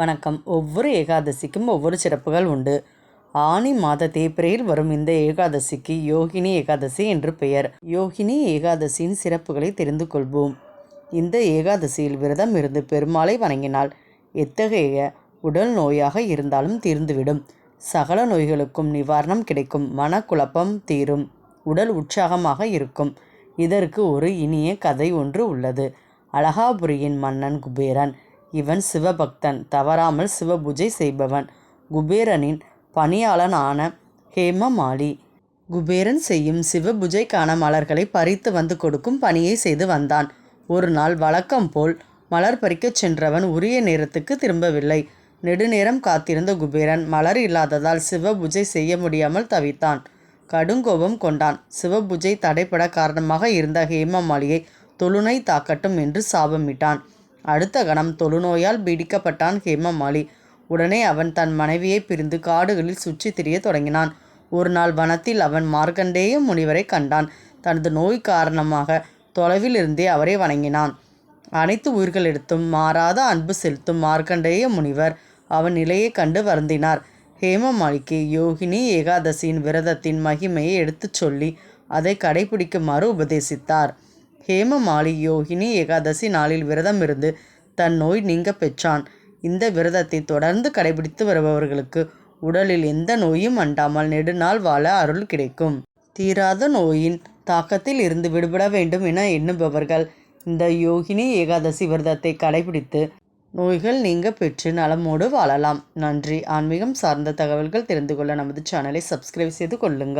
வணக்கம். ஒவ்வொரு ஏகாதசிக்கும் ஒவ்வொரு சிறப்புகள் உண்டு. ஆனி மாத தேய்பிறையில் வரும் இந்த ஏகாதசிக்கு யோகினி ஏகாதசி என்று பெயர். யோகினி ஏகாதசியின் சிறப்புகளை தெரிந்து கொள்வோம். இந்த ஏகாதசியில் விரதம் இருந்து பெருமாளை வணங்கினால் எத்தகைய உடல் நோயாக இருந்தாலும் தீர்ந்துவிடும். சகல நோய்களுக்கும் நிவாரணம் கிடைக்கும். மனக்குழப்பம் தீரும். உடல் உற்சாகமாக இருக்கும். இதற்கு ஒரு இனிய கதை ஒன்று உள்ளது. அழகாபுரியின் மன்னன் குபேரன். இவன் சிவபக்தன். தவறாமல் சிவபூஜை செய்பவன். குபேரனின் பணியாளனான ஹேமமாலி. குபேரன் செய்யும் சிவபூஜைக்கான மலர்களை பறித்து வந்து கொடுக்கும் பணியை செய்து வந்தான். ஒரு நாள் வழக்கம் போல் மலர் பறிக்கச் சென்றவன் உரிய நேரத்துக்கு திரும்பவில்லை. நெடுநேரம் காத்திருந்த குபேரன் மலர் இல்லாததால் சிவபூஜை செய்ய முடியாமல் தவித்தான். கடுங்கோபம் கொண்டான். சிவபூஜை தடைப்பட காரணமாக இருந்த ஹேமமாலியை தொழுனை தாக்கட்டும் என்று சாபமிட்டான். அடுத்த கணம் தொழுநோயால் பீடிக்கப்பட்டான் ஹேமமாலி. உடனே அவன் தன் மனைவியை பிரிந்து காடுகளில் சுற்றித் திரிய தொடங்கினான். ஒரு நாள் வனத்தில் அவன் மார்க்கண்டேய முனிவரை கண்டான். தனது நோய் காரணமாக தொலைவில் இருந்தே அவரை வணங்கினான். அனைத்து உயிர்களிடத்தும் மாறாத அன்பு செலுத்தும் மார்க்கண்டேய முனிவர் அவன் நிலையை கண்டு வருந்தினார். ஹேமமாலிக்கு யோகினி ஏகாதசியின் விரதத்தின் மகிமையை எடுத்துச் சொல்லி அதை கடைபிடிக்குமாறு உபதேசித்தார். ஹேமமாலி யோகினி ஏகாதசி நாளில் விரதம் இருந்து தன் நோய் நீங்க பெற்றான். இந்த விரதத்தை தொடர்ந்து கடைபிடித்து வருபவர்களுக்கு உடலில் எந்த நோயும் அண்டாமல் நெடுநாள் வாழ அருள் கிடைக்கும். தீராத நோயின் தாக்கத்தில் இருந்து விடுபட வேண்டும் என எண்ணுபவர்கள் இந்த யோகினி ஏகாதசி விரதத்தை கடைபிடித்து நோய்கள் நீங்க பெற்று நலமோடு வாழலாம். நன்றி. ஆன்மீகம் சார்ந்த தகவல்கள் தெரிந்து கொள்ள நமது சேனலை சப்ஸ்கிரைப் செய்து கொள்ளுங்கள்.